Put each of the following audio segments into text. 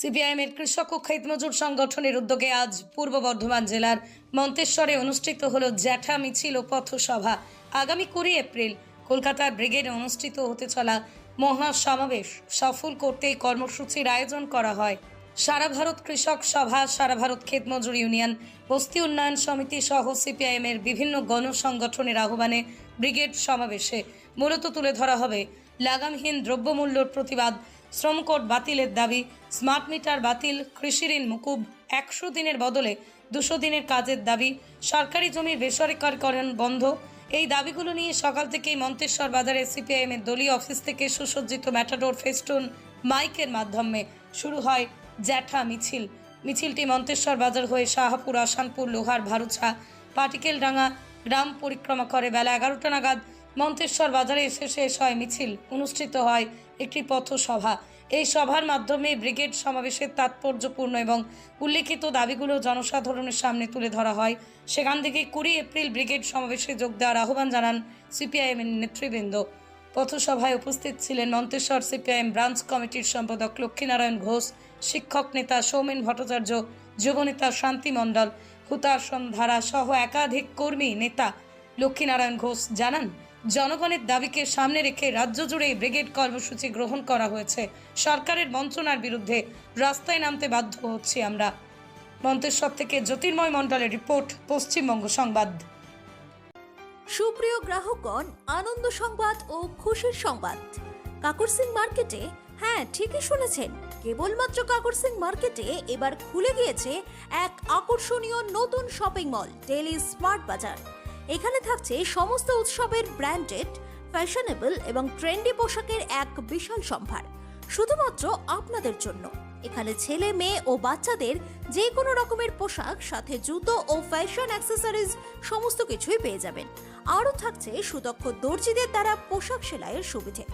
সিপিআইএমের কৃষক ও ক্ষেতমজুর সংগঠনের উদ্যোগে আজ পূর্ব বর্ধমান জেলার মন্তেশ্বরে অনুষ্ঠিত হল জ্যাঠা মিছিল ও পথসভা। আগামী কুড়ি এপ্রিল কলকাতার ব্রিগেডে অনুষ্ঠিত হতে চলা মহা সমাবেশ সফল করতে কর্মসূচির আয়োজন করা হয়। সারা ভারত কৃষক সভা, সারা ভারত ক্ষেতমজুর ইউনিয়ন, বস্তি উন্নয়ন সমিতি সহ সিপিআইএমের বিভিন্ন গণসংগঠনের আহ্বানে ব্রিগেড সমাবেশে মূলত তুলে ধরা হবে লাগামহীন দ্রব্যমূল্যর প্রতিবাদ শ্রমকোট বাতিলের দাবি, স্মার্ট মিটার বাতিল, কৃষি ঋণ মুকুব, একশো দিনের বদলে দুশো দিনের কাজের দাবি, সরকারি জমির বেসরকারীকরণ বন্ধ। এই দাবিগুলো নিয়ে সকাল থেকেই মন্তেশ্বর বাজারে সিপিআইএম এর দলীয় অফিস থেকে সুসজ্জিত ম্যাটাডোর ফেস্টুন মাইকের মাধ্যমে শুরু হয় জ্যাঠা মিছিল। মিছিলটি মন্তেশ্বর বাজার হয়ে শাহপুর, আসানপুর, লোহার ভারুচা, পাটিকেলডাঙ্গা, গ্রাম পরিক্রমা করে বেলা এগারোটা নাগাদ মন্তেশ্বর বাজারে এসে শেষ হয় মিছিল অনুষ্ঠিত হয়, একটি পথসভা। এই সভার মাধ্যমে ব্রিগেড সমাবেশের তাৎপর্যপূর্ণ এবং উল্লেখিত দাবিগুলো জনসাধারণের সামনে তুলে ধরা হয়। সেখান থেকে কুড়ি এপ্রিল ব্রিগেড সমাবেশে যোগ দেওয়ার আহ্বান জানান সিপিআইএম এর নেতৃবৃন্দ। পথসভায় উপস্থিত ছিলেন মন্তেশ্বর সিপিআইএম ব্রাঞ্চ কমিটির সম্পাদক লক্ষ্মীনারায়ণ ঘোষ, শিক্ষক নেতা সৌমেন ভট্টাচার্য, যুবনেতা শান্তি মণ্ডল হুতাসন ধারা সহ একাধিক কর্মী নেতা লক্ষ্মীনারায়ণ ঘোষ জানান জনগণের দাবিকে সামনে রেখে রাজ্য জুড়ে ব্রিগেড কর্মসূচি গ্রহণ করা হয়েছে। সরকারের বঞ্চনার বিরুদ্ধে রাস্তায় নামতে বাধ্য হচ্ছি আমরা। মন্তেশ্বর থেকে জ্যোতির্ময় মণ্ডলের রিপোর্ট, পশ্চিমবঙ্গ সংবাদ। সুপ্রিয় গ্রাহকগণ, আনন্দ সংবাদ ও খুশির সংবাদ। কাকর সিং মার্কেটে হ্যাঁ ঠিকই শুনেছেন, কেবলমাত্র কাকর সিং মার্কেটে এবার খুলে গিয়েছে এক আকর্ষণীয় নতুন শপিং মল ডেলি স্মার্ট বাজার। এখানে থাকছে সমস্ত উৎসবের ব্র্যান্ডেড, ফ্যাশনেবল এবং ট্রেন্ডি পোশাকের এক বিশাল সম্ভার। শুধুমাত্র আপনাদের জন্য। এখানে ছেলে, মেয়ে ও বাচ্চাদের যে কোনো রকমের পোশাক, সাথে জুতো ও ফ্যাশন অ্যাক্সেসরিজ সমস্ত কিছুই পেয়ে যাবেন। আরও থাকছে সুদক্ষ দর্জিদের দ্বারা পোশাক সেলাইয়ের সুবিধে।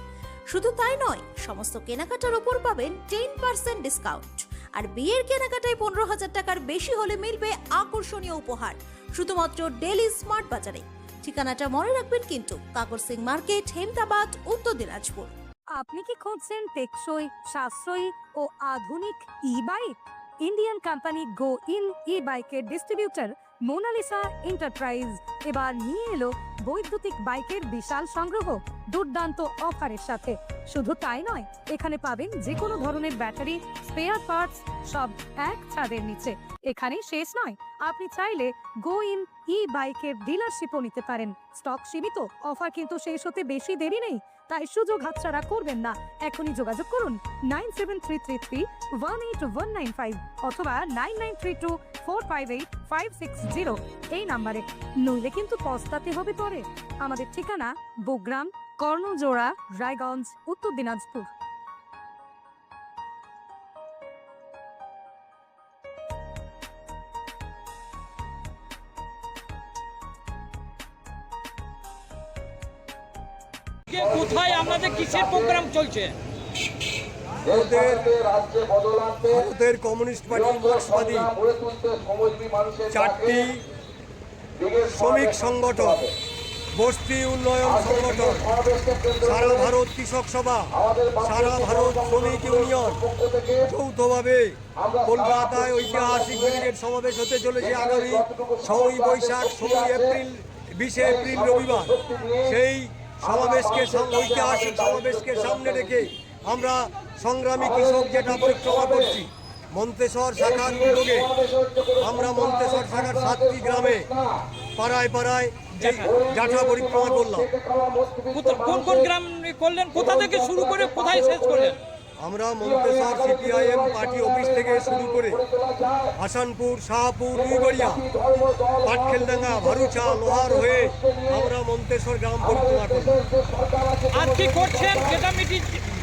শুধু তাই নয়, সমস্ত কেনাকাটার ওপর পাবেন টেন পার্সেন্ট ডিসকাউন্ট। আর বিয়ের কেনাকাটায় পনেরো হাজার টাকার বেশি হলে মিলবে আকর্ষণীয় উপহার। শুধুমাত্র ডেলি স্মার্ট বাজারে ঠিকানাটা মনে রাখবেন কিন্তু কাকর সিং মার্কেট, হেমদাবাদ, উত্তর দিনাজপুর। আপনি কি খুঁজছেন টেকসই, সাশ্রয়ী ও আধুনিক e bike Indian company go in e বাইকের ডিস্ট্রিবিউটর মোনালিসা এন্টারপ্রাইজ এবার নিয়ে এলো বৈদ্যুতিক বাইকের বিশাল সংগ্রহ দুর্দান্ত অফারের সাথে। শুধু তাই নয়, এখানে পাবেন যে কোনো ধরনের ব্যাটারি স্পেয়ার পার্টস সব এক ছাদের নিচে। এখানেই শেষ নয়, আপনি চাইলে গো ইন ই বাইকের ডিলারশিপও নিতে পারেন। স্টক সীমিত, অফার কিন্তু শেষ হতে বেশি দেরি নেই। তাই সুযোগ হাতছাড়া করবেন না। এখনই যোগাযোগ করুন nine seven three three three one eight one nine five অথবা nine nine three two four five eight five six zero এই নাম্বারে। নইলে কিন্তু পস্তাতে হবে পরে। আমাদের ঠিকানা বোগ্রাম কর্ণজোড়া, রায়গঞ্জ, উত্তর দিনাজপুর। কে কোথায় আপনাদের কিসের প্রোগ্রাম চলছে? ভারতের ভারতের কমিউনিস্ট পার্টি মার্ক্সবাদী চারটি শ্রমিক সংগঠন বস্তি উন্নয়ন সংগঠন সারা ভারত কৃষক সভা সারা ভারত শ্রমিক ইউনিয়ন যৌথভাবে কলকাতায় ঐতিহাসিক ব্রিগেড সমাবেশ হতে চলেছে আগামী ছয়ই বৈশাখ ষোলোই এপ্রিল বিশে এপ্রিল রবিবার। সেই সমাবেশকে সাম- ঐতিহাসিক সমাবেশকে সামনে রেখে আমরা সংগ্রামী কৃষক যেটা পরিক্রমা করছি, মন্তেশ্বর শাখার উদ্যোগে আমরা মন্তেশ্বর শাখার সাতটি গ্রামে পাড়ায় পাড়ায় যাত্রা পরিক্রমা করলাম। কোন কোন গ্রাম করলেন? কোথা থেকে শুরু করে কোথায় শেষ করলেন? আমরা মন্তেশ্বর সিপিআইএম পার্টি অফিস থেকে শুরু করে হাসানপুর শাহপুর উইগড়িয়া পাটখেলডাঙ্গা ভারুচা লোহার হয়ে আমরা মন্তেশ্বর গ্রাম পরিক্রমা করলাম আর কি করছেন? যেটা মিছিল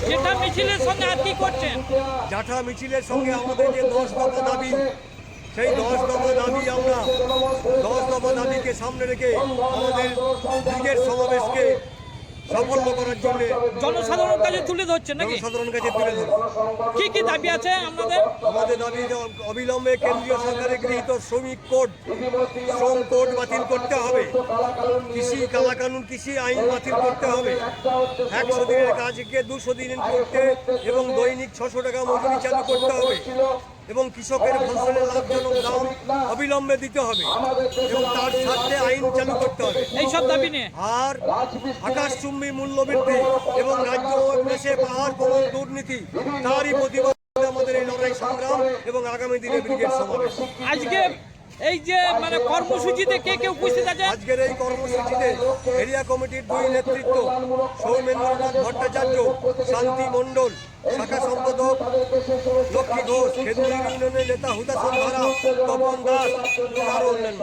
যেটা মিছিলের সঙ্গে আর কি করছেন? জাঠা মিছিলের সঙ্গে আমাদের যে দশ দফা দাবি সেই দশ দফা দাবি আমরা দশ দফা দাবিকে সামনে রেখে আমাদের ব্রিগেড সমাবেশকে সাফল্য করার জন্য জনসাধারণের কাছে তুলে ধরছেন নাকি? জনসাধারণের কাছে তুলে ধরে কি কি দাবি আছে আপনাদের আমাদের দাবি যে অবিলম্বে কেন্দ্রীয় সরকারের গৃহীত শ্রমিক কোড শ্রম কোড বাতিল করতে হবে। কৃষি কালাকানুন কৃষি আইন বাতিল করতে হবে। একশো দিনের কাজকে দুশো দিন করতে এবং দৈনিক ছশো টাকা মজুরি চালু করতে হবে। এবং কৃষকের ফসলের লাভজনক দাম অবিলম্বে দিতে হবে এবং তার সাথে আইন চালু করতে হবে। এইসব দাবি নিয়ে। আর আকাশচুম্বী মূল্যবৃদ্ধি এবং রাজ্য ও দেশে পাহাড় প্রবল দুর্নীতি তারই প্রতিবাদ আমাদের এই লড়াই সংগ্রাম এবং আগামী দিনে ব্রিগেড সমাবেশ। আজকে এই যে মানে কর্মসূচিতে কে কে উপস্থিত আছে? আজকের এই কর্মসূচিতে এরিয়া কমিটির দুই নেতৃত্ব সৌমেন্দ্রনাথ ভট্টাচার্য শান্তি মণ্ডল শাখা সম্পাদক লক্ষ্মী ঘোষ কেন্দ্রীয় ইউনিয়নের নেতা হুদাসন ধারা তপন দাস আরও অন্যান্য।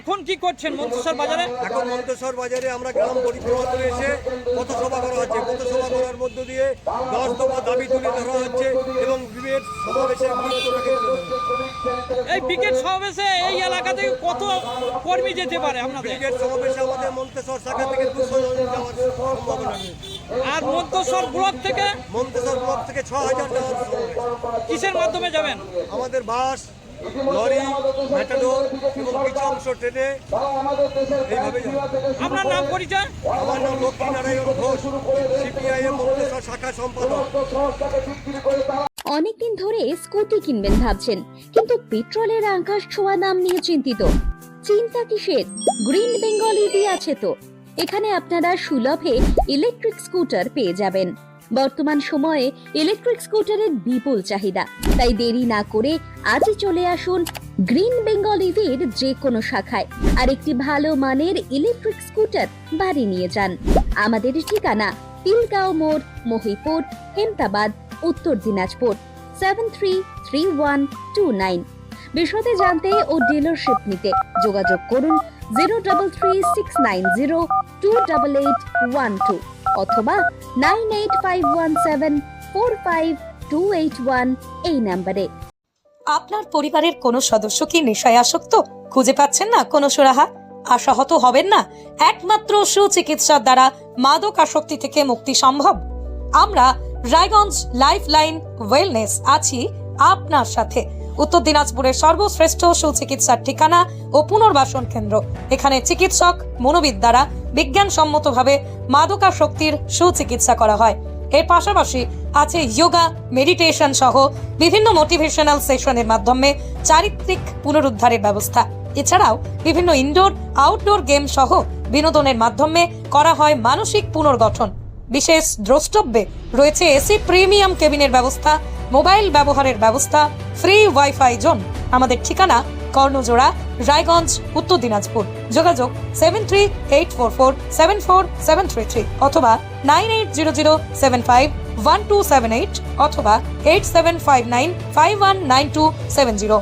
এখন কি করছেন মন্ত্রিসর বাজারে? এখন মন্তেশ্বর বাজারে আমরা গ্রাম পরিক্রমা করে এসে পথসভা করা হচ্ছে। পথসভা করার মধ্য দিয়ে দশ দফা দাবি তুলে ধরা হচ্ছে এবং বিবেক সমাবেশের হচ্ছে। এই ব্রিগেড সমাবেশে এই এলাকা থেকে কত কর্মী যেতে পারে আপনাদের? ব্রিগেড সমাবেশে আমাদের মন্তেশ্বর শাখা থেকে দুশো জন যাওয়ার সম্ভাবনা আর মন্তেশ্বর ব্লক থেকে? মন্তেশ্বর ব্লক থেকে ছ হাজার যাওয়ার কিসের মাধ্যমে যাবেন? আমাদের বাস লরি ম্যাটাডোর এবং কিছু অংশ ট্রেনে এইভাবে আপনার নাম পরিচয়? আমার নাম লক্ষ্মীনারায়ণ ঘোষ সিপিআইএম মন্তেশ্বর শাখা সম্পাদক। অনেকদিন ধরে স্কুটি কিনবেন ভাবছেন, কিন্তু পেট্রোলের আকাশ ছোঁয়া দাম নিয়ে চিন্তিত। চিন্তা কিসের? গ্রিন বেঙ্গল ইভি আছে তো। এখানে আপনারা সুলভে ইলেকট্রিক স্কুটার পেয়ে যাবেন। বর্তমান সময়ে ইলেকট্রিক স্কুটারের বিপুল চাহিদা। তাই দেরি না করে আজই চলে আসুন গ্রিন বেঙ্গল ইভির যে কোনো শাখায় আর একটি ভালো মানের ইলেকট্রিক স্কুটার বাড়ি নিয়ে যান। আমাদের ঠিকানা তিলগাঁও মোড়, Mahipur, Hemtabad Uttar Dinajpur seven three three one two nine বিশদে জানতে ও ডিলারশিপ নিতে যোগাযোগ করুন zero double three six nine zero two double eight one two অথবা nine eight five one seven four five two eight one এই নাম্বারে। আপনার পরিবারের কোনো সদস্য কি নেশায় আসক্ত? খুঁজে পাচ্ছেন না কোনো সুরাহা? আশাহত হবেন না, একমাত্র সুচিকিৎসার দ্বারা মাদক আসক্তি থেকে মুক্তি সম্ভব। আমরা রায়গঞ্জ লাইফ লাইন ওয়েলনেস আছি আপনার সাথে। উত্তর দিনাজপুরের সর্বশ্রেষ্ঠ সুচিকিৎসার ঠিকানা ও পুনর্বাসন কেন্দ্র। এখানে চিকিৎসক মনোবিদ দ্বারা বিজ্ঞানসম্মতভাবে মাদকাসক্তির সুচিকিৎসা করা হয়। এর পাশাপাশি আছে যোগা মেডিটেশন সহ বিভিন্ন মোটিভেশনাল সেশনের মাধ্যমে চারিত্রিক পুনরুদ্ধারের ব্যবস্থা। এছাড়াও বিভিন্ন ইনডোর, আউটডোর গেম সহ বিনোদনের মাধ্যমে করা হয় মানসিক পুনর্গঠন। বিশেষ দ্রষ্টব্যে রয়েছে এসি প্রিমিয়াম কেবিনের ব্যবস্থা, মোবাইল ব্যবহারের ব্যবস্থা, ফ্রি ওয়াইফাই জোন। আমাদের ঠিকানা কর্ণজোড়া, রায়গঞ্জ, উত্তর দিনাজপুর। যোগাযোগ seven three eight four four seven four seven three three অথবা nine eight zero zero seven five one two seven eight অথবা eight seven five nine five one nine two seven zero